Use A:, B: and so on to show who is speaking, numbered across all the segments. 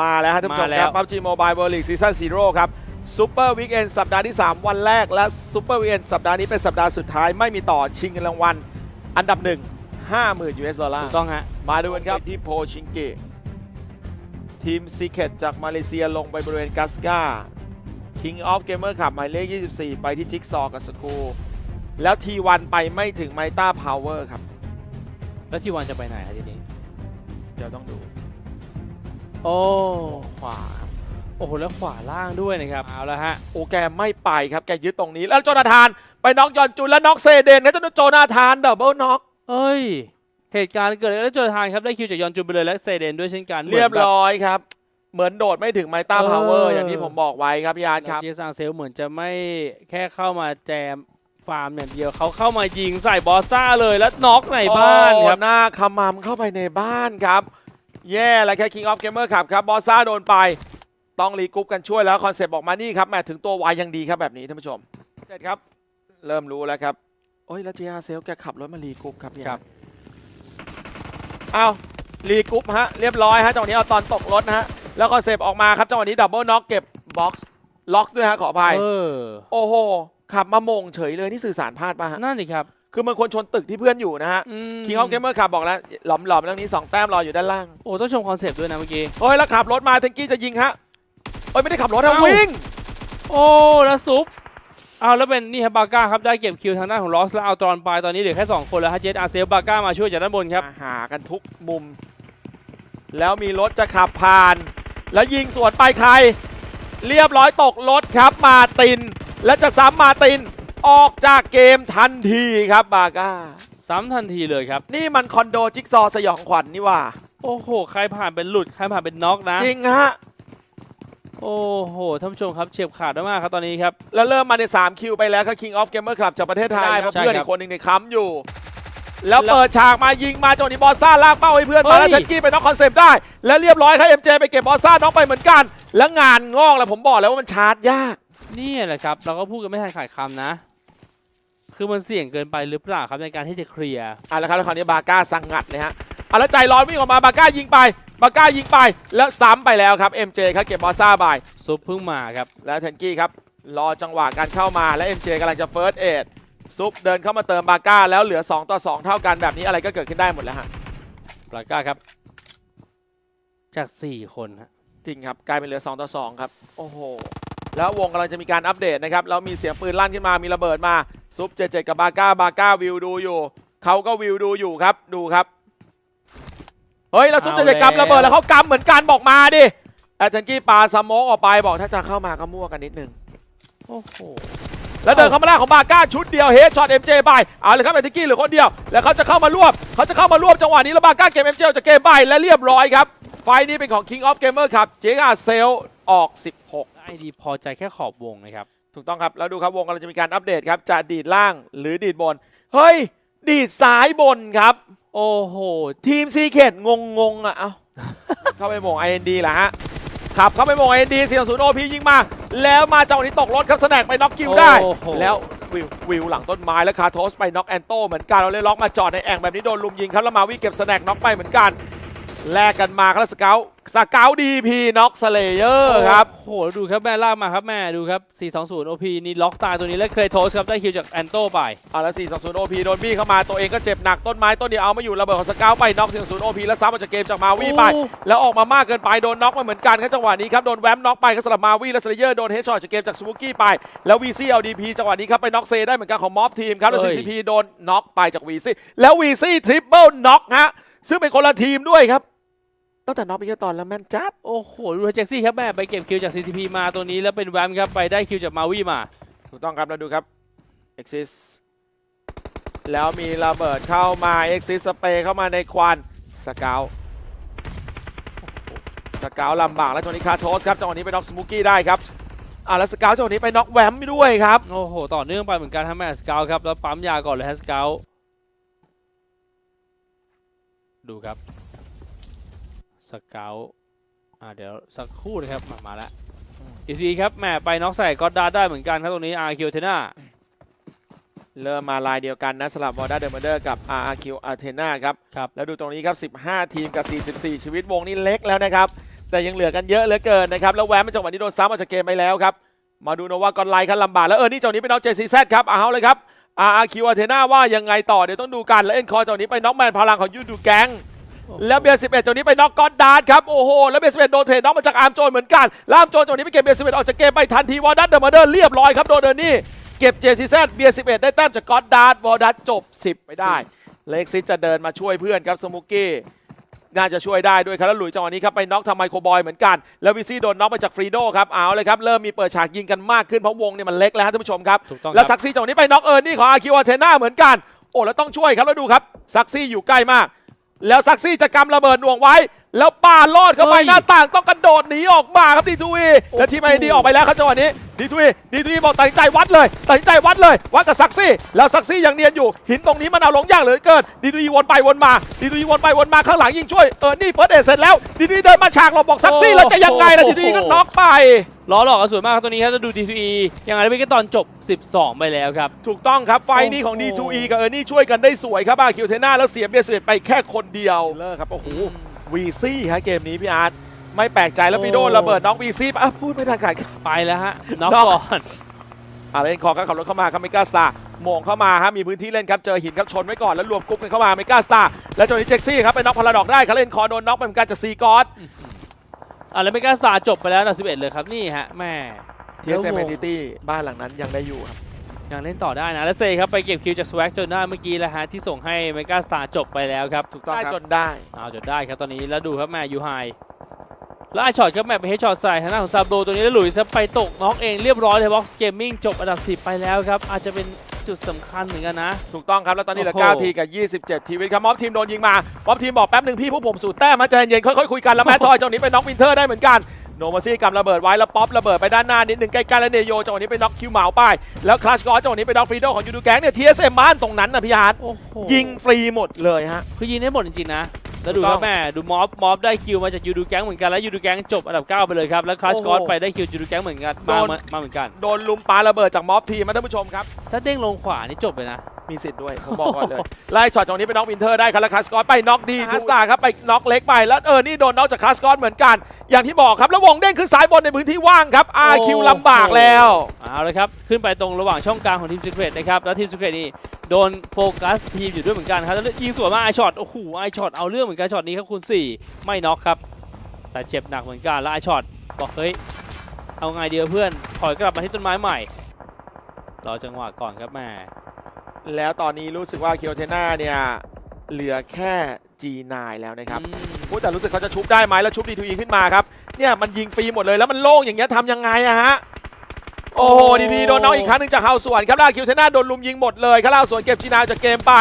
A: มาแล้วฮะท่านผู้ชม
B: มาแล้
A: ควรับ PUBG Mobile World League Season 0ครับซูเปอร์วีคเอนสัปดาห์ที่ 3 วันแรก และซูเปอร์วีคเอนสัปดาห์นี้เป็นสัปดาห์สุดท้ายไม่มีต่อชิงเงินรางวัล อันดับ 1 50,000 US ดอลลา
B: ถู
A: ร์
B: กต้องฮะ
A: มาดูกันครับที่โพชิงเกะทีมซีเค t จากมาเลเซียลงไปบริเวณกัสกา King of Gamer ขับหมายเลข 24 ไปที่จิ๊กซอว์กับสกูแล้วทีวันไปไม่ถึงไมต้าพาวเวอร์ครับ
B: แล้วที่วันจะไปไหนครับทีนี้
A: เดี๋ยวต้องดู
B: โอ้
A: ขวา
B: โอ้โหแล้วขวาล่างด้วยนะครับเอาละฮะ
A: โอ้แกไม่ไปครับแกยึดตรงนี้ แล้วโจนาธานไปน็อกยอนจุนแล้วน็อกเซเดนนะเจ้าโจนาธานดับเบิลน็อก
B: เอ้ย เหตุการณ์เกิดแล้วโจทานครับได้คิวจากยอนจูนไปเลยและเซเดนด้วยเช่นกัน
A: เรียบร้อยครับ เหมือนโดดไม่ถึงไมต้าพาวเวอร์อย่างที่ผมบอกไว้ครับพี่อาร์ตครับ
B: เจสังเซลเหมือนจะไม่แค่เข้ามาแจมฟาร์มอย่างเดียวเขาเข้ามายิงใส่บอสซ่าเลยแล้วน็อกในบ้านครับ
A: โอ้หน้าขมำเข้าไปในบ้านครับ แย่แล้วแค่ King of Gamer ขับครับบอสซ่าโดนไป ต้องรีกรุ๊ปกันช่วยแล้วคอนเซปต์บอกมานี่ครับแหมถึงตัววายยังดีครับแบบนี้ท่านผู้ชมเสร็จครับ เริ่มรู้แล้วครับโอ้ยแล้วเจียเซลแกขับรถมารีกรุ๊ปครับพี่
B: ครับ
A: อ้าวรีกรุ๊ปฮะเรียบร้อยฮะจังหวะนี้เอาตอนตกรถนะฮะแล้วคอนเซปต์ออกมาครับจังหวะนี้ดับเบิลน็อกเก็บบ็อกซ์ล็อกด้วยฮะขออภัย
B: เออ
A: โอ้โหขับมาโมงเฉยเลยนี่สื่อสารพลาดป่ะฮะ
B: นั่นสิครับ
A: คือมันควรชนตึกที่เพื่อนอยู่นะฮะ
B: อืม
A: King of Gamer ขับบอกแล้วหลอมหลอมๆเรื่องนี้2แต้มรออยู่ด้านล่าง
B: โอ้ต้องชมคอนเซปต์ด้วยนะเมื่อกี้
A: โอ้ยแล้วขับรถมาเทงกี้จะยิงฮะโอ้ยไม่ได้ขับรถนะ
B: เอ้า
A: วิ่ง
B: โอ้แล้วซุปเอาแล้วเป็นนี่ครับบาก้าครับได้เก็บคิวทางด้านของลอสแล้วเอาตอนปลายตอนนี้เหลือแค่2คนแล้วฮะเจสอาเซลบาก้ามาช่วยจากด้านบนครับ
A: มาหากันทุกมุม แล้วมีรถจะขับผ่าน แล้วยิงสวนไปใคร เรียบร้อยตกรถครับมาร์ติน และจะซ้ำมาร์ติน ออกจากเกมทันทีครับบาก้า
B: ซ้ำทันทีเลยครับ
A: นี่มันคอนโดจิ๊กซอว์สยองขวัญนี่หว่า
B: โอ้โห ใครผ่านเป็นหลุด ใครผ่านเป็นน็อกนะ
A: จริงฮะ
B: โอ้โห ท่านผู้ชมครับเฉียบขาดมากๆครับตอนนี้ครับ
A: แล้วเริ่มมาใน 3 คิวไปแล้วครับ King of Gamer Club จากประเทศไทย
B: ได้
A: ได้
B: ค
A: เพ
B: รับ
A: ราะเพื่อน
B: ใช่ครับ
A: อีกคนหนึ่งในค้ำอยู่แล้ว
B: แล้ว
A: เปิดฉากมายิงมาจังหวะนี้บอสซ่าลากเป้าให้เพื่อนมา
B: เฮ้ย
A: แล้วเทนกี้ไปน็อกคอนเซปต์ได้ แล้วเรียบร้อยครับ MJ ไปเก็บบอสซ่าน็อกไปเหมือนกัน แล้วงานงอกแล้วผมบอกแล้วว่ามันชาร์จยาก
B: นี่แหละครับ เราก็พูดกันไม่ทันขาดคำนะ คือมันเสี่ยงเกินไปหรือเปล่าครับในการที่จะเคลียร์
A: อะแล้วครับแล้วคราวนี้บาก้าสังงัดเลยฮะอะแล้วใจร้อนวิ่งออกมาบาก้ายิงไปบาก้ายิงไปแล้วซ้ำไปแล้วครับ MJ ครับเก็บบอสซ่าไป
B: ซุปเพิ่งมาครับ
A: แล้วเทนกี้ครับรอจังหวะการเข้ามาและ MJ กำลังจะเฟิร์สเอดซุปเดินเข้ามาเติมบาก้าแล้วเหลือ 2 ต่อ 2 เท่ากันแบบนี้อะไรก็เกิดขึ้นได้หมดแล้วฮะ
B: ปลาก้าครับ จาก 4 คนฮะ
A: จริงครับกลายเป็นเหลือ 2 ต่อ 2 ครับ โอ้โห แล้ววงกำลังจะมีการอัปเดตนะครับแล้วมีเสียงปืนลั่นขึ้นมามีระเบิดมาซุปเจเจกับบาก้าบาก้าวิวดูอยู่เขาก็วิวดูอยู่ครับดูครับเฮ้ยแล้วซุปเจเจกำระเบิดแล้วเขากำเหมือนกันบอกมาดิแอตเทนกี้ปาสโมกออกไปบอกถ้าจะเข้ามาก็มั่วกันนิดนึง
B: โอ้โห
A: แล้วเดินเข้ามาล่าของบาก้าชุดเดียวเฮดช็อตเอ็มเจไปเอาเลยครับแอตเทนกี้เหลือคนเดียว แล้วเขาจะเข้ามารวบเขาจะเข้ามารวบจังหวะนี้แล้วบาก้าเก็บเอ็มเจจากเกมไปและเรียบร้อยครับไฟล์นี้เป็นของ King of Gamer ครับเจอาเซลออก 16
B: ไอดีพอใจแค่ขอบวงนะครับ
A: ถูกต้องครับ แล้วดูครับวงกำลังจะมีการอัปเดตครับ จะดีดล่างหรือดีดบน เฮ้ย ดีดซ้ายบนครับ
B: โอ้โห
A: ทีมซีเคดงงงๆอะ เอ้าเข้าไปโมง IND แหละฮะ ขับเข้าไปโมง IND เสียงศูนย์โอพียิงมา แล้วมาจังหวะนี้ตกรถครับสแน็คไปน็อกคิวได้
B: โอ้โห
A: แล้ววิววิวหลังต้นไม้แล้วคาโทสไปน็อกแอนโตเหมือนกันเราเลยล็อกมาจอดในแอ่งแบบนี้โดนลุมยิงครับแล้วมาวิเก็บสแน็คน็อกไปเหมือนกัน แลกกันมาครับแล้วสเกลสเกลดีพีน็อกสเลเยอร์ครับ
B: โอ้โหดูครับแม่ลากมาครับแม่ดูครับ 420 OP นี่ล็อกตายตัวนี้แล้วเคยโทสครับได้คิวจากแอนโตไป
A: เอาแล้ว 420 OP โดนบี้เข้ามาตัวเองก็เจ็บหนักต้นไม้ต้นเดียวเอาไม่อยู่ระเบิดของสเกลไปน็อก 420 OP แล้วซ้ำออกจากเกมจากมาวีไป
B: โอ้
A: แล้วออกมามากเกินไปโดนน็อกมาเหมือนกันครับจังหวะนี้ครับโดนแวมน็อกไปครับสำหรับมาวีและสเลเยอร์โดนเฮดช็อตจากเกมจากสมูกี้ไปแล้ววีซี่เอาดีพีจังหวะนี้ครับไปน็อกเซได้เหมือนกันของมอฟทีมครับแล้ว
B: เอ้ย
A: CCP โดนน็อกไปจากวีซี่แล้ววีซี่ทริปเปิลน็อกฮะซึ่งเป็นคนละทีมด้วยครับ ตั้งแต่น็อกไปแค่ตอนแล้วแม่นจัด
B: โอ้โหดูแจ็คซี่ครับแม่ไปเก็บคิวจาก CCP มาตัวนี้แล้วเป็นแวมครับไปได้คิวจากมาวีมา
A: ถูกต้องครับแล้วดูครับ Exis แล้วมีระเบิดเข้ามา Exis สเปรย์เข้ามาในควันสเกลสเกลลำบากแล้วจังหวะนี้คาโทสครับจังหวะนี้ไปน็อกสมูกี้ได้ครับอ่าแล้วสเกลจังหวะนี้ไปน็อกแวมด้วยครับ
B: โอ้โหต่อเนื่องไปเหมือนกันทั้งแม่สเกลครับแล้วปั๊มยาก่อนเลยฮะสเกลดูครับ สเกลอ่าเดี๋ยวสักครู่นะครับมามาแล้วอีซีครับแหม่ไปน็อกใส่ก็อดดาร์ได้เหมือนกันครับตรงนี้อาร์คิวเทน่า
A: เริ่มมาลายเดียวกันนะสลับวอร์ดาเดอร์มเดอร์กับ RRQ Athena ครับ
B: ครับ
A: แล้วดูตรงนี้ครับ 15 ทีมกับ 44 ชีวิตวงนี้เล็กแล้วนะครับ แต่ยังเหลือกันเยอะเหลือเกินนะครับ แล้วแวมเป็นจังหวะนี้โดนซ้ำออกจากเกมไปแล้วครับ มาดูนะว่ากอนไลครับลำบากแล้วเออ นี่จังหวะนี้เป็นน็อกเจซีแซครับ เอาเลยครับอาร์คิวอาเทนาว่ายังไงต่อเดี๋ยวต้องดูกันแล้วเอ็นคอจังหวะนี้ไปน็อกแมนพลังของยูดูแก๊ง แล้วเบียร์สิบเอ็ดจังหวะนี้ไปน็อกกอดดาร์ดครับ โอ้โห แล้วเบียร์สิบเอ็ดโดนเทรดน็อกมาจากอาร์มโจนเหมือนกันแล้วอาร์มโจนจังหวะนี้ไปเก็บเบียร์สิบเอ็ดออกจากเกมไปทันทีวอร์ดัตเดอะมาเดอร์เรียบร้อยครับโดนเดอร์นี่เก็บเจซีแซเบียร์สิบเอ็ดได้แต้มจากกอดดาร์ดวอร์ดัตจบ10ไปได้ เล็กซิสจะเดินมาช่วยเพื่อนครับสมุกกี้น่าจะช่วยได้ด้วยครับแล้วหลุยจังหวะนี้ครับไปน็อกทำไมโครบอยเหมือนกัน แล้ววิซี่โดนน็อกไปจากฟรีโดครับเอาเลยครับเริ่มมีเปิดฉากยิงกันมากขึ้นเพราะวงเนี่ยมันเล็กแล้วฮะท่านผู้ชมครับ
B: ถูกต้อง
A: แล้ว
B: ค
A: ซั
B: รับ
A: กซี่จังหวะนี้ไปน็อกเออร์นี่ของอาคิวอาเทนาเหมือนกัน โอ้แล้วต้องช่วยครับแล้วดูครับซักซี่อยู่ใกล้มาก แล้วซักซี่จะกำระเบิดหน่วงไว้ แล้วปาลอดเข้าไป
B: เฮ้ย
A: หน้าต่างต้องกระโดดหนีออกมาครับดีทูอี
B: โอ้โห
A: แล้วทีมไอดีออกไปแล้วครับจังหวะนี้ ดีทูอีดีทูอีบอกตัดสินใจวัดเลยตัดสินใจวัดเลยวัดกับซักซี่แล้วซักซี่ยังเนียนอยู่ หินตรงนี้มันเอาลงยากเหลือเกินดีทูอีวนไปวนมาดีทูอีวนไปวนมาข้างหลังยิงช่วยเออนี่เฟิร์สเอเสร็จแล้วดีทูอีเดินมาฉากหลบบอกซักซี่แล้วจะยังไงล่ะดีทูอีก็น็อกไป
B: ล้อหลอกกันสวยมากครับตัวนี้ครับจะดู D2E ยังไงได้ไปก็ตอนจบ 12 ไปแล้วครับ
A: ถูกต้องครับไฟล์นี้ของ
B: โอ้โห
A: D2E กับเออร์นี่ช่วยกันได้สวยครับอาคิวเทน่าแล้วเสียเบียร์สเวตไปแค่คนเดียวเลิกครับโอ้โหวีซี่ฮะเกมนี้พี่อาร์ต ไม่แปลกใจแล้ว
B: โอ้
A: ฟิโดระเบิดน็อกวีซี่อะพูดไม่ทันขาดคำ
B: ไปแล้วฮะน็อก
A: น็อก
B: ก่อน
A: อะไรเอ็นคอร์ก็ขับรถเข้ามาครับเมกาสตาร์โมงเข้ามาฮะมีพื้นที่เล่นครับเจอหินครับชนไว้ก่อนแล้วรวมกรุ๊ปกันเข้ามาเมกาสตาร์แล้วจนนี้เจ็กซี่ครับไปน็อกพาราดอกได้ครับเล่นคอร์โดนน็อกไปเหมือนกันจากซีกอส
B: อะแล้วเมกาสตาร์จบไปแล้วอันดับ11 เลยครับนี่ฮะแม่
A: ทีเอสเอ็มเอ็นทีตี้บ้านหลังนั้นยังได้อยู่ครับ
B: ยังเล่นต่อได้นะแล้วเซครับไปเก็บคิวจากสวักจนได้เมื่อกี้แล้วฮะที่ส่งให้เมกาสตาร์จบไปแล้วครับถูกต้อง
A: ได้
B: ครับ
A: จนได้
B: เอาจนได้ครับตอนนี้แล้วดูครับแม่ยูไฮ แล้วไอช็อตครับแม่ไปเฮดช็อตใส่ทางด้านของซาโบตัวนี้แล้วหลุยส์ไปตกน็อกเองเรียบร้อยเลยบ็อกซ์เกมมิ่งจบอันดับ 10 ไปแล้วครับ อาจจะเป็นจุดสำคัญเหมือนกันนะ
A: ถูกต้องครับ แล้วตอนนี้เหลือ
B: โอ้โห
A: 9 ทีกับ 27 ทีวิตครับม็อบทีมโดนยิงมาม็อบทีมบอกแป๊บหนึ่งพี่พวกผมสูตรแต้มมาใจเย็นๆค่อยๆคุยกันแล้วแมททอยจังหวะนี้ไปน็อกวินเทอร์ได้เหมือนกัน โนมาซี่กำระเบิดไว้แล้วป๊อประเบิดไปด้านหน้านิดหนึ่งใกล้ๆแล้วเนโยจังหวะนี้ไปน็อกคิวเหมาไปแล้วคลัชกอร์จังหวะนี้ไปน็อกฟรีโดของยูดูแก๊งเนี่ยทีเอสเอ็มบ้านตรงนั้นนะพี่ฮาร์ด
B: โอ้โห
A: ยิงฟรีหมดเลยฮะ
B: คือยิงได้หมดจริงๆนะแล้วดู
A: ถูก
B: ค
A: ต้
B: รั
A: อบง
B: แม่ดูม็อบม็อบได้คิวมาจากยูดูแก๊งเหมือนกันแล้วยูดูแก๊งจบอันดับ 9 ไปเลยครับแล้วคลาส
A: โอ้โห
B: กอร์ไปได้คิวยูดูแก๊งเหมือนกันมา
A: โดน
B: มามาเหมือนกัน
A: โดนลุมปาระเบิดจากม็อบทีมนะท่านผู้ชมครับ
B: ถ้าเด้งลงขวานี่จบเลยนะ
A: มีสิทธิ์ด้วย ผมบอกก่อนเลย ไล่ช็อตตรงนี้ไปน็อกวินเทอร์ได้ครับแล้วคลาสกอตไปน็อกดีฮัสตาครับไปน็อกเล็กไปแล้วเออนี่โดนน็อกจากคลาสกอตเหมือนกัน อย่างที่บอกครับ แล้ววงเด้งขึ้นสายบนในพื้นที่ว่างครับอาคิว
B: โอ้
A: ลำบากแล้ว
B: เอาเลยครับ ขึ้นไปตรงระหว่างช่องกลางของทีมซิกเรตนะครับแล้วทีมซิกเรตนี่โดนโฟกัสทีมอยู่ด้วยเหมือนกันครับแล้วยิงสวนมากไอช็อตโอ้โหไอช็อตเอาเรื่องเหมือนกันช็อตนี้ครับคูณ4ไม่น็อกครับแต่เจ็บหนักเหมือนกันแล้วไอช็อตบอกเฮ้ยเอาไงเดียวเพื่อนถอยกลับมาที่ต้นไม้ใหม่รอจังหวะก่อนครับแม่
A: แล้วตอนนี้รู้สึกว่าเคียวเทน่าเนี่ยเหลือแค่ G9 แล้วนะครับ
B: อืม
A: พูดแต่รู้สึกเขาจะชุบได้ไหมแล้วชุบดีทูอีขึ้นมาครับ เนี่ยมันยิงฟรีหมดเลยแล้วมันโล่งอย่างเงี้ยทำยังไงอะฮะ โอ้โหดีดีโดนน้องอีกครั้งหนึ่งจากเฮาสวนครับแล้วคิวเทน่าโดนลุมยิงหมดเลยครับแล้วเฮาสวนเก็บจีนาวจากเกมไป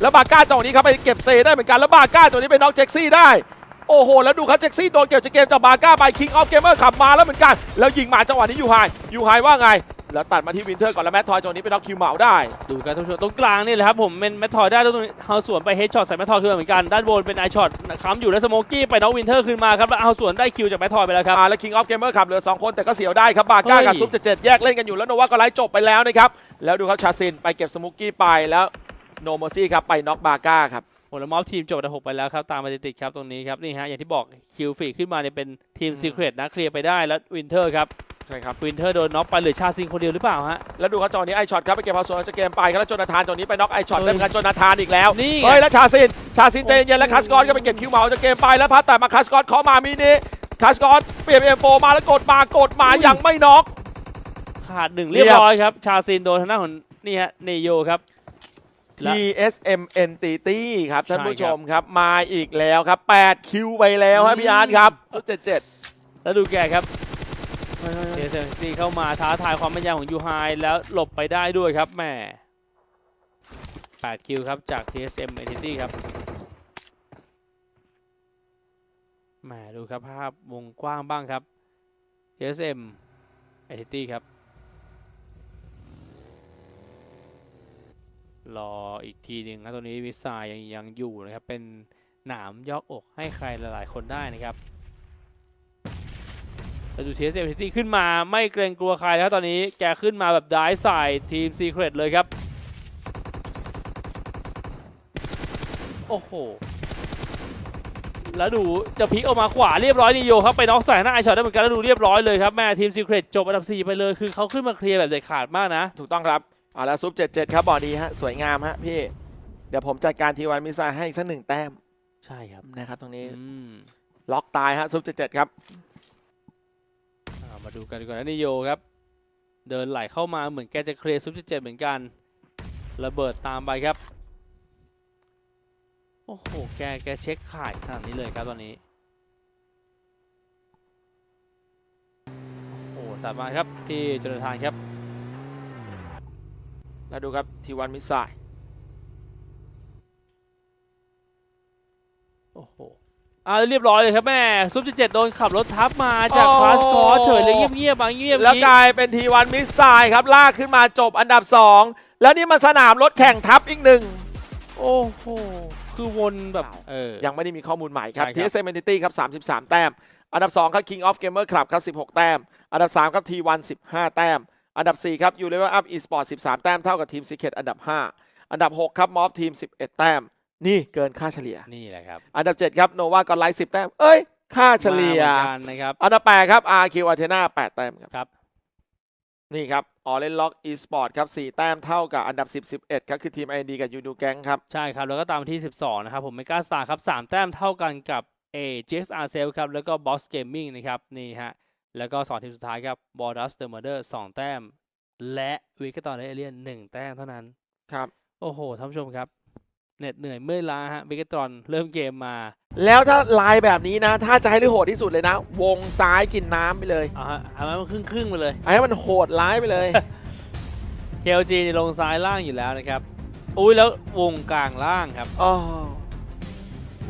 A: แล้วบาก้าจังหวะนี้ครับไปเก็บเซได้เหมือนกันแล้วบาก้าตัวนี้ไปน็อกเจ็กซี่ได้โอ้โห แล้วดูครับเจ็กซี่โดนเก็บจากเกมจากบาก้าไปคิงออฟเกมเมอร์ขับมาแล้วเหมือนกัน แล้วยิงมาจังหวะนี้ยูไฮยูไฮว่าไง แล้วตัดมาที่วินเทอร์ก่อนแล้วแมททอยจังหวะนี้ไปน็อกคิวเหมาได้
B: ดูกันทุกชมตรงกลางนี่แหละครับผมเป็นแมททอยได้แล้วตรงนี้เฮาสวนไปเฮดช็อตใส่แมททอยขึ้นมาเหมือนกันด้านบนเป็นไอช็อตค้ำอยู่แล้วสโมกี้ไปน็อกวินเทอร์ขึ้นมาครับแล้วเฮาสวนได้คิวจากแมททอยไปแล้วครับ
A: อ่าแล้ว King of Gamer ขับเหลือ2คนแต่ก็เสียวได้ครับบาก้า
B: เฮ้ย
A: กับซุปเจ็ดแยกเล่นกันอยู่แล้วโนวาก็ไล่จบไปแล้วนะครับแล้วดูครับชาซินไปเก็บสมุกกี้ไปแล้วโนโมซี่ครับไปน็อกบาก้าครับ
B: โอ้แล้วมอบทีมจบอันดับหกไปแล้วครับตามมาติดๆครับตรงนี้ครับนี่ฮะอย่างที่บอกคิวฟีขึ้นมาเนี่ยเป็นทีม
A: อืม
B: ซีเครตนะเคลียร์ไปได้แล้ววินเทอร์ครับ
A: ใช่ครับ
B: วินเทอร์โดนน็อกไปเหลือชาซิงคนเดียวหรือเปล่าฮะ
A: แล้วดูครับจอนี้ไอช็อตครับไปเก็บพาสวนจากเกมไปครับแล้วโจนาธานจอนี้ไปน็อกไอช็อต
B: เฮ้ย
A: ได้เหมือนกันโจนาธานอีกแล้ว
B: นี่ไง
A: เฮ้ยแล้วชาซินชาซินใจเย็นๆแล้ว
B: โอ้โห
A: คัสกอตก็ไปเก็บคิวเหมาจากเกมไปแล้วพัดแต่มาคัสกอตเคาะมามินิคัสกอตเปลี่ยนเอ็มโฟมาแล้วกดมากดมายังไม่น็อก
B: ขาดหนึ่ง
A: เรี
B: เรี
A: ย
B: ย
A: บ
B: บร้อยครับชาซินโดนทางด้านของนี่ฮะเนโยครับและ
A: TSM Entity ครับท่านผู้
B: ใช่
A: ช
B: ครับ
A: มครับมาอีกแล้วครับ8คิวไปแล้วฮะพี่อาร์ตครับสุดเจ็ดเจ็ด
B: แล้วดูแกครับ เทเซนซีเข้ามาท้าทายความแม่นยำของยูไฮแล้วหลบไปได้ด้วยครับแม่8คิวครับจาก TSM Entity ครับแหมดูครับภาพวงกว้างบ้างครับ TSM Entity ครับ รออีกทีหนึ่งนะตัวนี้วิสายยังยังอยู่นะครับ เป็นหนามยอกอกให้ใครหลายๆคนได้นะครับ แต่ดูเทสเอ t ขึ้นมาไม่เกรงกลัวใครแล้วตอนนี้แกขึ้นมาแบบได้ใส่ทีมซีเครตเลยครับ โอ้โห แล้วดูจะพลิกออกมาขวาเรียบร้อยนิโยครับไปน็อกใส่หน้าไอช็อตได้เหมือนกันแล้วดูเรียบร้อยเลยครับแม่ทีมซีเครตจบอันดับ 4 ไปเลยคือเขาขึ้นมาเคลียร์แบบเด็ดขาดมากนะ
A: ถูกต้องครับเอาละซุป 77 ครับบอดีฮะสวยงามฮะพี่ เดี๋ยวผมจัดการทีวันมิสไซล์ให้อีกสักหนึ่งแต้ม
B: ใช่ครับ
A: นะครับตรงนี้
B: อืม
A: ล็อกตายฮะซุป 77 ครับ
B: อ่ามา ดูกันดีกว่านะนิโยครับ เดินไหลเข้ามาเหมือนแกจะเคลียร์ซุปเจ็ดเหมือนกัน ระเบิดตามไปครับ โอ้โห แกแกเช็คข่ายขนาดนี้เลยครับตอนนี้โอ้โหตัดมาครับที่จนทานครับ
A: แล้วดูครับทีวันมิสไซ
B: โอ้โห อ่าเรียบร้อยเลยครับแม่ซุปเจ็ดโดนขับรถทับมาจากฟาสคอร์เฉยเลยเงียบๆมาเงียบๆ
A: แล้ว
B: นี้
A: กลายเป็นทีวันมิสไซล์ครับลากขึ้นมาจบอันดับ 2 แล้วนี่มันสนามรถแข่งทับอีกหนึ่ง
B: โอ้โหคือวนแบบเออ
A: ยังไม่ได้มีข้อมูลใหม่ครับ
B: ใช่ครับ
A: TSM Entity ครับ 33 แต้ม อันดับ 2 ครับ King of Gamer Club ครับ 16 แต้ม อันดับ 3 ครับ T1 15 แต้ม อันดับ 4 ครับ U Level Up Esport 13 แต้มเท่ากับทีม Secret อันดับ 5 อันดับ 6 ครับ Mob Team 11 แต้ม นี่เกินค่าเฉลี่ย
B: นี่แหละครับ
A: อันดับ 7 ครับ Nova ก็ไลท์10แต้ม เอ้ย ค่าเฉลี่ย
B: มาเหมือนกันนะครับ
A: อันดับ 8 ครับ RQ Athena 8แต้มครับ
B: ครับ
A: นี่ครับ Orange Lock Esport ครับ4แต้มเท่ากับอันดับ 10 11ครับคือทีม IND กับ Yudu Gang ครับ
B: ใช่ครับ แล้วก็ตามที่ 12 นะครับ ผมเมกาสตาร์ครับ 3 แต้มเท่ากันกับ A GXR Sale ครับ แล้วก็ Boss Gaming นะครับ นี่ฮะ แล้วก็ 2 ทีมสุดท้ายครับ b o r d u s The Murder 2 แต้ม และวิกตอนเอเลียน1แต้มเท่านั้น
A: ครับ
B: โอ้โหท่านผู้ชมครับ เหน็ดเหนื่อยเมื่อยล้าฮะวิกตอนเริ่มเกมมา
A: แล้วถ้าลายแบบนี้นะ ถ้าจะให้ได้โหดที่สุดเลยนะ วงซ้ายกินน้ำไปเลย
B: เอาฮะเอามันครึ่งครึ่งๆไปเลย
A: ไอ้มันโหดร้ายไปเลย
B: KLG นี่ลงซ้ายล่างอยู่แล้วนะครับ อุ้ยแล้ววงกลางล่างครับ
A: อ๋อ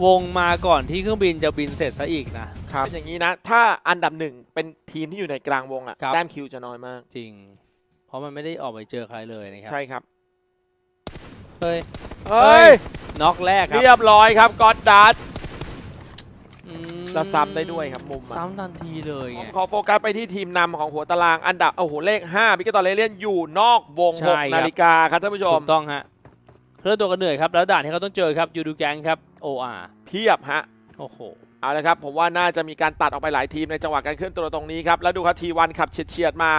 B: วงมาก่อนที่เครื่องบินจะบินเสร็จซะอีกนะ
A: ครับเป็นอย่างนี้นะ ถ้าอันดับหนึ่งเป็นทีมที่อยู่ในกลางวงอะ
B: ครับ
A: แต้มคิวจะน้อยมาก
B: จริง เพราะมันไม่ได้ออกไปเจอใครเลยนะครับ
A: ใช่ครับ
B: เฮ้ย
A: เฮ้ย
B: น็อกแรกครับ
A: เรียบร้อยครับกอดดัต
B: อืม
A: แล้วซ้ำได้ด้วยครับมุมอะ
B: ซ้ำทันทีเลย
A: ผม
B: ไง
A: ขอโฟกัสไปที่ทีมนำของหัวตารางอันดับโอ้โหเลข5พิกตอเลเลียนอยู่นอกวง
B: ใช่ครับ
A: 6 นาฬิกาครับท่านผู้ช
B: ถู
A: ม
B: กต้องฮะเริ่มตัวกันเหนื่อยครับ แล้วด่านที่เขาต้องเจอครับยูดูแกงครับ OR
A: เพียบฮะ
B: โอ้โห
A: เอาละครับ ผมว่าน่าจะมีการตัดออกไปหลายทีมในจังหวะการเคลื่อนตัวตรงนี้ครับ แล้วดูครับทีวันขับเฉียดๆมา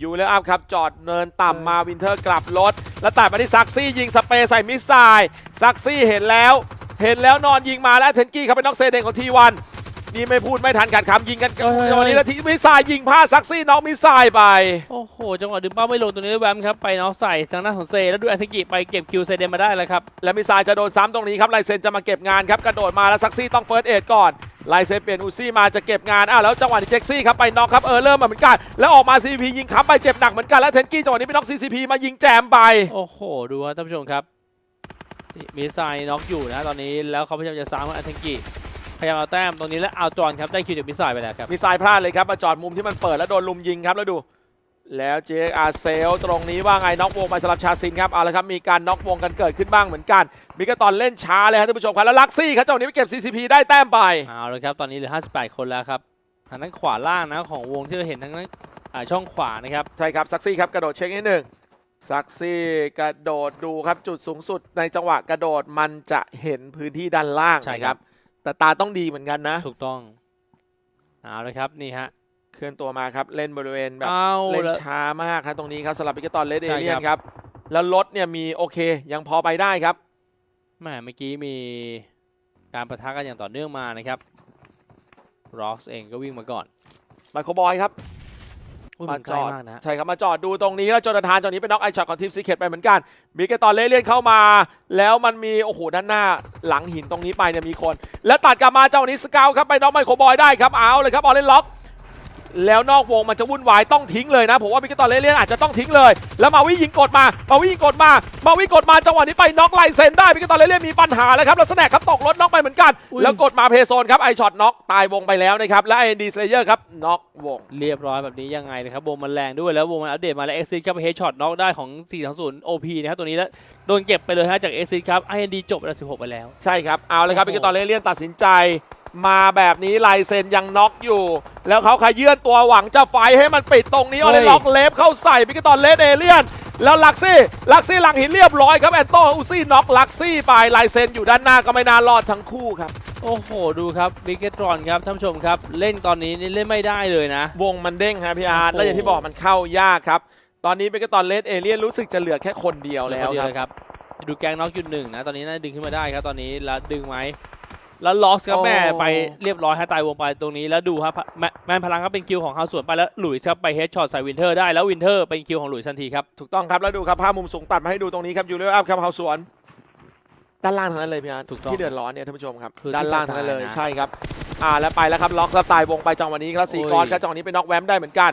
A: ยูเลอัพครับ จอดเนินต่ำมาวินเทอร์กลับรถ แล้วตัดมาที่ซักซี่ยิงสเปรย์ใส่มิสไซล์ซักซี่เห็นแล้ว เห็นแล้วนอนยิงมาแล้วเทนกี้เขาเป็นน็อกเซเดงของทีวัน นี่ไม่พูดไม่ทันขาดคำยิงกัน
B: เฮ้ย
A: จังหวะนี้แล้วทีมิสไซล์ยิงพลาดซักซี่น็อกมิสไซล์ไป
B: โอ้โห จังหวะดึงเป้าไม่ลงตัวนี้แวมครับ ไปน็อกใส่ทางหน้าของเซ แล้วดูอาซากิไปเก็บคิวเซเดนมาได้แล้วครับ
A: และมิสไซล์จะโดนซ้ำตรงนี้ครับไลเซนจะมาเก็บงานครับกระโดดมาแล้วซักซี่ต้องเฟิร์สเอดก่อนไลเซนเปลี่ยนอูซี่มาจะเก็บงานอ้าวแล้วจังหวะนี้เจ็กซี่ครับไปน็อกครับเออเริ่มมาเหมือนกันแล้วออกมา CCP ยิงค้ำไปเจ็บหนักเหมือนกันแล้วเทนกี้จังหวะนี้ไปน็อก CCP มายิงแจมไป
B: โอ้โห ดูครับท่านผู้ชมครับนี่มิสไซล์น็อกอยู่นะตอนนี้ แล้วเขาพยายามจะซ้ำอาซากิ พยายามเอาแต้มตรงนี้แล้วเอาจอนครับได้คิวจากมิสไซล์ไปแล้วครับ
A: มิสไซล์พลาดเลยครับมาจอดมุมที่มันเปิดแล้วโดนลุมยิงครับแล้วดู แล้วเจอาเซลตรงนี้ว่าไงน็อกวงไปสำหรับชาซินครับเอาละครับมีการน็อกวงกันเกิดขึ้นบ้างเหมือนกันมิกาตอนเล่นช้าเลยครับท่านผู้ชมครับแล้วลักซี่ครับจังหวะนี้ไปเก็บ CCP ได้แต้มไป
B: เอาเลยครับตอนนี้เหลือ 58 คนแล้วครับทางด้านขวาล่างนะของวงที่เราเห็นทางด้านอ่าช่องขวานะครับ
A: ใช่ครับซักซี่ครับกระโดดเช็คนิดหนึ่งซักซี่กระโดดดูครับจุดสูงสุดในจังหวะกระโดดมันจะเห็นพื้นที่ด้านล่าง
B: ใช่
A: นะ
B: ค
A: ค
B: รั
A: รับบ แต่ตาต้องดีเหมือนกันนะ
B: ถูกต้องเอาเลยครับนี่ฮะ
A: เคลื่อนตัวมาครับ เล่นบริเวณแบบ
B: เอา
A: เล่น
B: แล้ว
A: ช้ามากครับตรงนี้ครับสลับพิกตอนเลดเอ
B: ใช่
A: เลีย
B: ครั
A: น
B: บ
A: ครับแล้วรถเนี่ยมีโอเค ยังพอไปได้ครับ
B: แหมเมื่อกี้มีการประทะกันอย่างต่อเนื่องมานะครับร็อกเองก็วิ่งมาก่อน
A: ไมโครบอยครับ
B: อุ้ย
A: มา
B: มันใก
A: จ
B: ล้
A: อด
B: มากนะ
A: ใช่ครับมาจอดดูตรงนี้แล้วโจนาธานตรงนี้เป็นน็อกไอช็อตของทีมซีเคตไปเหมือนกันบิกเกตอนเล่เลียนเข้ามา แล้วมันมีโอ้โหด้านหน้าหลังหินตรงนี้ไปเนี่ยมีคน แล้วตัดกลับมาเจ้านี้สเกลครับไปน็อกไมโครบอยได้ครับเอาเลยครับออเล่นล็อก แล้วนอกวงมันจะวุ่นวายต้องทิ้งเลยนะผมว่าบิกเกตอนเล่เลียนอาจจะต้องทิ้งเลย แล้วมาวิยิงกดมามาวิยิงกดมามาวิกดมาจังหวะนี้ไปน็อกไลเซนได้บิกเกตอนเล่เลียนมีปัญหาแล้วครับแล้วสแน็คครับตกรถน็อกไปเหมือนกัน
B: อุ้ย
A: แล้วกดมาเพโซนครับไอช็อตน็อกตายวงไปแล้วนะครับและไอเอ็นดีสเลเยอร์ครับน็อกวง
B: เรียบร้อยแบบนี้ยังไงนะครับวงมันแรงด้วยแล้ววงมันอัปเดตมาแล้วเอ็กซิครับเฮดช็อตน็อกได้ของ420 OP นะครับตัวนี้แล้วโดนเก็บไปเลยฮะจากเอ็กซิครับ IND จบอันดับ16 ไปแล้ว
A: ใช่ครับเอาเลยครับ
B: โอ้
A: พิ
B: โห
A: กตอนเลเลียนตัดสินใจ มาแบบนี้ลายเซ็นยังน็อกอยู่ แล้วเขาขยื่นตัวหวังจะไฟให้มันปิดตรงนี้เอาเลยล็อกเล็บเข้าใส่พิกตอนเลสเอเลียน แล้วลักซี่ลักซี่หลังหินเรียบร้อยครับแอนโตอูซี่น็อกลักซี่ไปลายเซ็นอยู่ด้านหน้าก็ไม่น่ารอดทั้งคู่ครับ
B: โอ้โห ดูครับวิกเกตรอนครับท่านผู้ชมครับ เล่นตอนนี้นี่เล่นไม่ได้เลยนะ
A: วงมันเด้งฮะพี่อาร์ต
B: โอ้โห
A: แล้วอย่างที่บอกมันเข้ายากครับ ตอนนี้เบเกตอนเลสเอเลียนรู้สึกจะเหลือแค่คนเดียวแล้ว
B: เดี
A: ค
B: ย
A: รับ
B: เลยครับ ดูแกงน็อกจุดหนึ่งนะ ตอนนี้น่าจะดึงขึ้นมาได้ครับตอนนี้แล้วดึงไหม แล้วล็อกครับ
A: โอ้
B: แม่ไปเรียบร้อยฮะตายวงไปตรงนี้แล้วดูครับแมแมนพลังครับเป็นคิวของเฮาสวนไปแล้วหลุยส์ครับไปเฮดช็อตใส่วินเทอร์ได้แล้ววินเทอร์เป็นคิวของหลุยส์ทันทีครับ
A: ถูกต้องครับแล้วดูครับภาพมุมสูงตัดมาให้ดูตรงนี้ครับยูเรียอัพครับเฮาสวนด้านล่างทั้งนั้นเลยพี่อาร์ต
B: ถูกต้อง
A: ที่เดือดร้อนเนี่ยท่านผู้ชมครับ
B: คือ
A: ด้านล่างทั้งนั้นเลย
B: ที่ตายนะ
A: ใช่ครับอ่าแล้วไปแล้วครับล็อกสไตล์วงไปจังหวะนี้ครับซี
B: โอ้ย
A: กอสครับจังหวะนี้เป็นน็อกแวมได้เหมือนกัน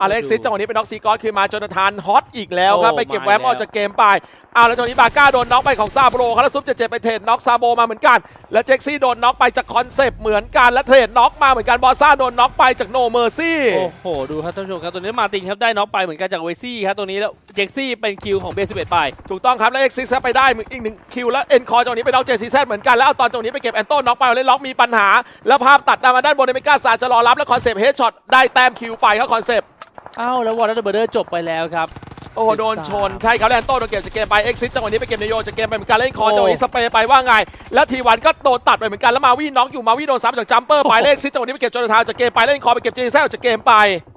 A: อเล็กซิส
B: ดู
A: จังหวะนี้เป็นน็อกซีกอสคือมาจนทานฮอตอีกแล้วครับ
B: โอ้
A: ไปเก็บ
B: มา
A: แวม
B: แล้ว
A: ออกจากเกมไป อ้าวแล้วจังหวะนี้บาก้าโดนน็อกไปของซาโบรครับแล้วซุปเจเจไปเทรดน็อกซาโบมาเหมือนกัน แล้วเจ็กซี่โดนน็อกไปจากคอนเซปต์เหมือนกันและเทรดน็อกมาเหมือนกันบอสซ่าโดนน็อกไปจากโนเมอร์ซี่
B: โอ้โหดูครับท่านผู้ชมครับตัวนี้มาร์ตินครับได้น็อกไปเหมือนกันจากเวซี่ครับตัวนี้แล้วเจ็กซี่เป็นคิวของเบสเบไป
A: ถูกต้องครับแล้วเอ็กซิสไปได้อีกหนึ่งคิวแล้วเอ็นคอจังหวะนี้ไปน็อกเจซีแซเหมือนกันแล้วเอาตอนจังหวะนี้ไปเก็บแอนโต้น็อกไปเล่นล็อกมีปัญหา แล้วภาพตัดมาด้านบนในเมกาซาจะรอรับแล้วคอนเซปต์เฮดช็อตได้แต้มคิวไปครับคอนเซปต์
B: อ้าวแล้ววอร์เดอร์เบอร์เดอร์จบไปแล้วครับ
A: โอ้โหโดนชน ใช่ครับแล้วแอนโต้โดนเก็บจากเกมไปเอ็กซิสจังหวะนี้ไปเก็บในโยจากเกมไปเหมือนกันเล่นคอจังหวะนี้สเปรย์ไปว่าไง แล้วทีวันก็โดนตัดไปเหมือนกันแล้วมาวี่น็อกอยู่มาวี่โดนซ้ำจากจัมเปอร์ไปเล่นซิสจังหวะนี้ไปเก็บจนทาวจากเกมไปเล่นคอไปเก็บเจซีแซจากเกมไป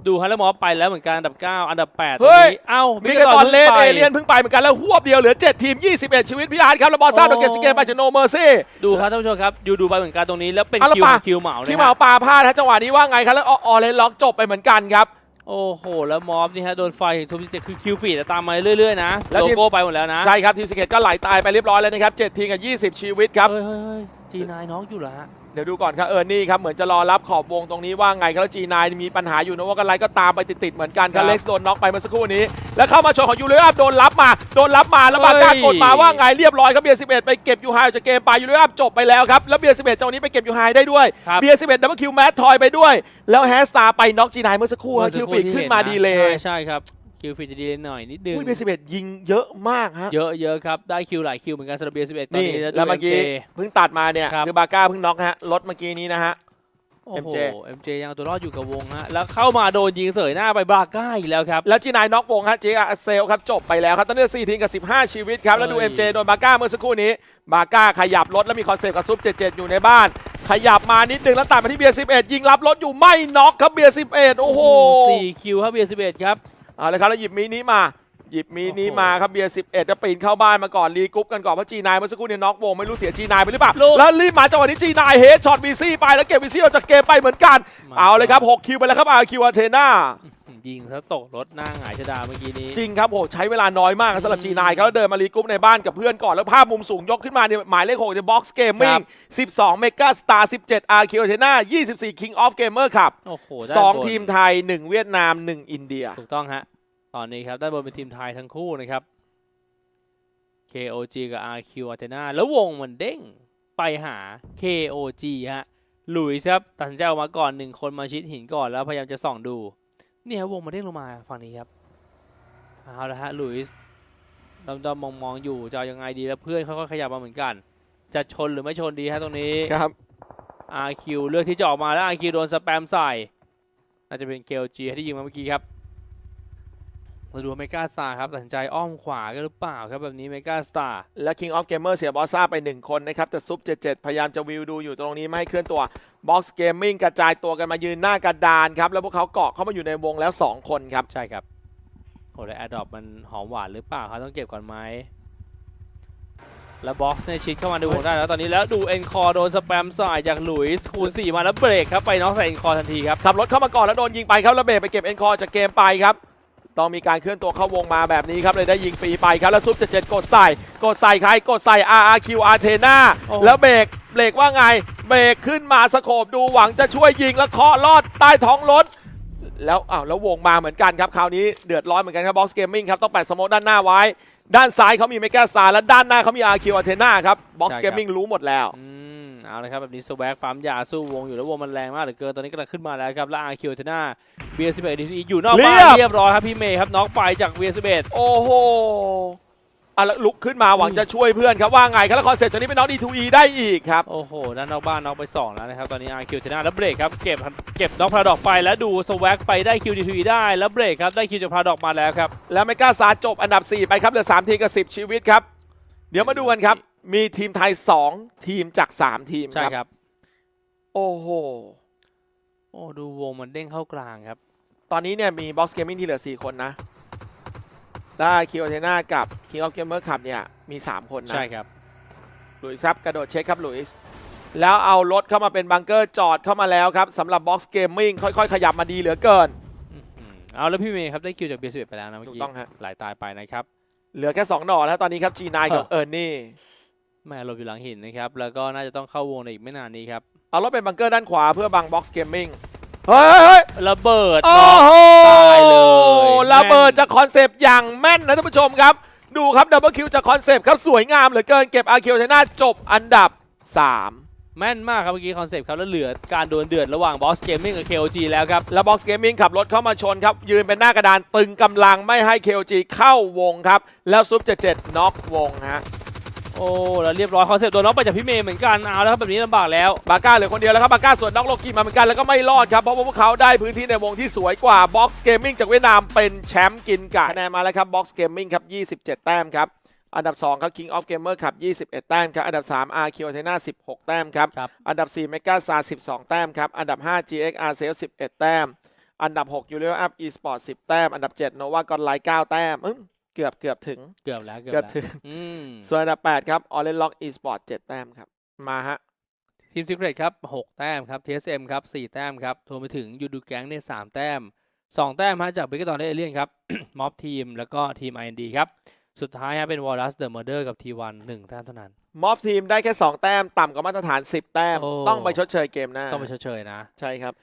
B: ดูฮะแล้วมอสไปแล้วเหมือนกันอันดับ 9 อันดับ8
A: เฮ้ย
B: ตรงนี้เอ้า
A: มิ
B: มิ
A: กตอนเลนเอเลียนเพิ่งไปเหมือนกันแล้วหวบเดียวเหลือ7ทีม 21 ชีวิตพี่อาร์ตครับแล้วบอสซ่าโดนเก็บจากเกมไปจากโนเมอร์ซี่
B: ดูครับท่านผู้ชมครับยูดูไปเหมือนกันตรงนี้แล้วเป็น
A: อะแล้ว
B: คิว
A: ปา
B: ของคิวเหมานะ
A: ที่
B: ค
A: มา
B: รับ
A: เอาปลาพลาดฮะจังหวะนี้ว่าไงครับแล้วออเลนล็อกจบไปเหมือนกันครับ
B: โอ้โห แล้วมอสนี่ฮะโดนไฟถึงทุบที่เจ็ดคือคิวฟีดตามมาเรื่อยๆนะ
A: แล้ว
B: โล
A: ทีม
B: โก้ไปหมดแล้วนะ
A: ใช่ครับทีมสเกตก็ไหลตายไปเรียบร้อยแล้วนะครับ7ทีมกับ20ชีวิตครับ
B: เฮ้ยเฮ้ยเฮ้ยจีนายน้องอยู่เหรอฮะ
A: เดี๋ยวดูก่อนครับเออนี่ครับเหมือนจะรอรับขอบวงตรงนี้ว่าไงครับแล้วจีนายมีปัญหาอยู่นะว่ากันไรก็ตามไปติดๆเหมือนกันค
B: ครั
A: รับบเล็กซ์โดนน็อกไปเมื่อสักครู่นี้ แล้วเข้ามาชนของยูเรียอัพโดนรับมาโดนรับมาแล้วบาก้า
B: เฮ้ย
A: กดมาว่าไงเรียบร้อยครับเบียร์11ไปเก็บยูไฮออกจากเกมไปยูเรียอัพจบไปแล้วครับแล้วเบียร์11เจ้านี้ไปเก็บยูไฮได้ด้วย
B: ครับ
A: เบียร์11ดับเบิลคิวแมททอยไปด้วย แล้วแฮสตาร์ไปน็อกจีนายเมื่อสักครู่ครับคิวฟีดขึ้นมาดีเลย
B: ใช่ใช่ครับ คิวฟีดจะดีเลยหน่อยนิดนึง
A: อุ้ยเบียร์11ยิงเยอะมากฮะ
B: เยอะเยอะครับ ได้คิวหลายคิวเหมือนกันสำหรับเบียร์สิบเอ็ดตอน
A: นี่
B: นี้
A: แล้วเมื่อกี้
B: ดู MJ
A: เพิ่งตัดมาเนี่ย
B: ครับ
A: คือบาก้าเพิ่งน็อกฮะรถเมื่อกี้นี้นะฮะ
B: โอ้โห
A: MJ
B: MJ ยังเอาตัวรอดอยู่กับวงฮะ แล้วเข้ามาโดนยิงเสยหน้าไปบาก้าอีกแล้วครับ
A: แล้วจีนายน็อกวงฮะเจอาเซลครับจบไปแล้วครับตอนนี้4ทีมกับ 15 ชีวิตครับ แล้วดู
B: เฮ้ย
A: MJ โดนบาก้าเมื่อสักครู่นี้ บาก้าขยับรถแล้วมีคอนเซปต์กับซุป77อยู่ในบ้าน ขยับมานิดนึงแล้วตัดมาที่เบียร์11ยิงรับรถอยู่ไม่น็อกครับเบียร์11โอ้โห
B: สี่คิวครับเบียร์สิบเอ็ดครับ
A: เอาเลยครับแล้วหยิบมินิมา หยิบมินิ
B: โอ้โห
A: มาครับเบียร์11แล้วปีนเข้าบ้านมาก่อนรีกรุ๊ปกันก่อนเพราะจีนายเมื่อสักครู่เนี่ยน็อกวงไม่รู้เสียจีนายไปหรือเปล่า
B: ลูก
A: แล้วรีบมาจังหวะนี้จีนายเฮดช็อตวีซี่ไปแล้วเก็บวีซี่ออกจากเกมไปเหมือนกัน
B: มา
A: เอาเลยครับหกคิวไปแล้วครับอาคิวอาเทนา
B: ยิงซะตกรถหน้าหงายชะดาเมื่อกี้นี้
A: จริงครับโหใช้เวลาน้อยมากครับสำหรับ G9 ครับแล้วเดินมารีกรุ๊ปในบ้านกับเพื่อนก่อน แล้วภาพมุมสูงยกขึ้นมาเนี่ยหมายเลข6จะ Box
B: ครั
A: Gaming 12 Mega Star 17 RQ a t e n a 24 King of Gamer ครับ
B: โอ้โหด้าน
A: สอง
B: บน
A: ทีมไทย 1 เวียดนาม 1 อินเดีย
B: ถูกต้องฮะ ตอนนี้ครับด้านบนเป็นทีมไทยทั้งคู่นะครับ KOG กับ RQ a t h e n a แล้ววงมันเด้งไปหา KOG ฮะหลุยส์ครับตัดสินใจออกมาก่อนหนึ่งคนมาชิดหินก่อนแล้วพยายามจะส่องดู เนี่ยครับวงมันเด้งลงมาฝั่งนี้ครับเอาละฮะหลุยส์ดำๆมองๆอยู่จะเอายังไงดีแล้วเพื่อนค่อยๆขยับมาเหมือนกัน จะชนหรือไม่ชนดีฮะตรงนี้
A: ครับ
B: RQ เลือกที่จะออกมาแล้ว RQ โดนสแปมใส่น่าจะเป็น KOG ที่ยิงมาเมื่อกี้ครับมาดูเมกาสตาร์ครับตัดสินใจอ้อมขวากันหรือเปล่าครับแบบนี้เมกาสตาร์
A: และ King of Gamer เสียบอสซ่าไป 1 คนนะครับ แต่ซุป 77 พยายามจะวิวดูอยู่ตรงนี้ไม่ให้เคลื่อนตัว Box Gaming กระจายตัวกันมายืนหน้ากระดานครับ แล้วพวกเขาเกาะเข้ามาอยู่ในวงแล้ว 2 คนครับ
B: ใช่ครับโอ้แล้วแอดดอปมันหอมหวานหรือเปล่าครับต้องเก็บก่อนไหมแล้วบ็อกซ์ในยชิดเข้ามาดูผมได้แล้วตอนนี้แล้วดูเอ็นคอโดนสแปมใส่จากหลุยส์คูณ4มาแล้วเบรกครับไปน็อกใส่เอ็นคอทันทีครับ
A: ขับรถเข้ามาก่อนแล้วโดนยิงไปครับแล้วเบรกไปเก็บเอ็นคอจากเกมไปครับ ต้องมีการเคลื่อนตัวเข้าวงมาแบบนี้ครับเลยได้ยิงฟรีไปครับแล้วซุปจะเจ็ดกดใส่กดใส่ใครกดใส่ RRQ a t h e n a
B: โอ้
A: แล้วเบรกเบรกว่าไงเบรกขึ้นมาสโคบดูหวังจะช่วยยิงแล้วเคาะลอดใต้ท้องรถแล้วอ้าวแล้ววงมาเหมือนกันครับคราวนี้เดือดร้อนเหมือนกันครับ Box Gaming ครับต้องแปะสโมกด้านหน้าไว้ ด้านซ้ายเขามีเมกาสตาร์และด้านหน้าเขามี RQ a t h e n a ครับ Box
B: ใช่ครับ
A: Gaming รู้หมดแล้ว
B: อืม เอาละครับแบบนี้สแวกปั๊มยาสู้วงอยู่แล้ววงมันแรงมากเหลือเกินตอนนี้กำลังขึ้นมาแล้วครับแล้วอาร์คิวเทน่าเบียร์สิบเอ็ดดีอยู่นอกบ้าน
A: เรียบ
B: เรียบร้อยครับพี่เมย์ครับน็อกไปจากเบียร์สิบเอ็ด
A: โอ้โหอะแล้วลุกขึ้นมาหวังจะช่วยเพื่อนครับว่าไงครับแล้วคอนเซ็ปต์จากนี้เป็นน้อง D2E ได้อีกครับ
B: โอ้โหด้านนอกบ้านน็อกไปสองแล้วนะครับตอนนี้อาร์คิวเทน่าแล้วเบรกครับเก็บเก็บน็อกพาราดอกไปแล้วดูสแวกไปได้คิวดีทีได้แล้วเบรกครับได้คิวจากพาราดอกมาแล้วครับ
A: แล้วเมกาซาร์จบอันดับ 4 ไปครับเหลือ3ทีมกับ10 ชีวิตครับเดี๋ยวมาดูกันครับ มีทีมไทย2ทีมจาก3ทีม
B: ใช่
A: ครับ
B: ครับ
A: โอ้โห
B: โอ้ดูวงมันเด้งเข้ากลางครับ
A: ตอนนี้เนี่ยมี Box Gaming ที่เหลือ 4 คนนะ ได้คิวเทน่ากับ King of Gamer Cup เนี่ย มี 3 คนนะ
B: ใช่ครับ
A: หลุยส์ซับกระโดดเช็คครับหลุยส์แล้วเอารถเข้ามาเป็นบังเกอร์จอดเข้ามาแล้วครับสำหรับ Box Gaming ค่อยๆ ขยับมาดีเหลือเกิน
B: อื้อหือเอาแล้วพี่เมย์ครับได้คิวจากเบียร์สิบไปแล้วนะเมื่อ
A: ถูก
B: กี้
A: ต้องฮะ
B: หลายตายไปนะครับ
A: เหลือแค่2หน่อแล้วตอนนี้ครับ G9 กับ
B: เออ
A: เอิร์นนี่
B: แม่หลบอยู่หลังหินนะครับ แล้วก็น่าจะต้องเข้าวงในอีกไม่นานนี้ครับ
A: เอารถเป็นบังเกอร์ด้านขวาเพื่อบัง Box Gaming เฮ้ยเฮ้ย
B: ระเบิด
A: โอ้
B: เนาะ
A: โห
B: ตายเลย
A: ระเบิด
B: แม่น
A: จากคอนเซปต์อย่างแม่นนะท่านผู้ชมครับ ดูครับดับเบิลคิวจากคอนเซปต์ครับสวยงามเหลือเกินเก็บอาร์คิวชนะจบอันดับ 3
B: แม่นมากครับเมื่อกี้คอนเซปต์ครับแล้วเหลือการดวลเดือดระหว่างบอสเกมมิ่งกับ KOG แล้วครับ
A: แล้ว Box Gaming ขับรถเข้ามาชนครับ ยืนเป็นหน้ากระดานตึงกำลังไม่ให้ KOG เข้าวงครับ แล้วซุป77น็อกวงฮะ
B: โอ้แล้วเรียบร้อยคอนเซปต์โดนน็อกไปจากพี่เมย์เหมือนกันเอาแล้วครับแบบนี้ลำบากแล้ว
A: บาก้าเหลือคนเดียวแล้วครับบาก้าสวนน็อกโลกีมาเหมือนกันแล้วก็ไม่รอดครับเพราะว่าพวกเขาได้พื้นที่ในวงที่สวยกว่า Box Gaming จากเวียดนามเป็นแชมป์กินกะคะแนนมาแล้วครับ Box Gaming ครับ27 แต้มครับอันดับ 2 ครับ King of Gamer ครับ 21 แต้มครับ อันดับ 3 RQ Athena 16 แต้มครับ
B: ครับ
A: อันดับ 4 Mega Star 12 แต้มครับ อันดับ 5 GX r c l 11 แต้ม อันดับ 6 u l i o Up Esport 10 แต้ม อันดับ 7 Nova g o d l i g h t 9 แต้มอื้อ เกือบเกือบถึง
B: เกือบแล้วเกือบ
A: เกือบ
B: แล้ว
A: ถึง
B: อืม
A: ส่วนอันดับ 8 ครับ Orange Lock Esport 7แต้มครับ มาฮะ
B: ทีมซิกเรตครับ6แต้มครับ TSM ครับ4แต้มครับรวมไปถึงยูดูแก๊งเนี่ย3แต้ม2แต้มฮะจากเบเกอร์ตอนได้เอเลียนครับ ม็อบทีมแล้วก็ทีม IND ครับ สุดท้ายฮะเป็นวอลลัสเดอะมอร์เดอร์กับ T1 1แต้มเท่านั้น
A: มอฟทีมได้แค่ 2 แต้ม ต่ำกว่ามาตรฐาน 10 แต้ม
B: โอ้
A: ต้องไปชดเชยเกมหน้า
B: ต้องไปเฉยๆนะ
A: ใช่ครับ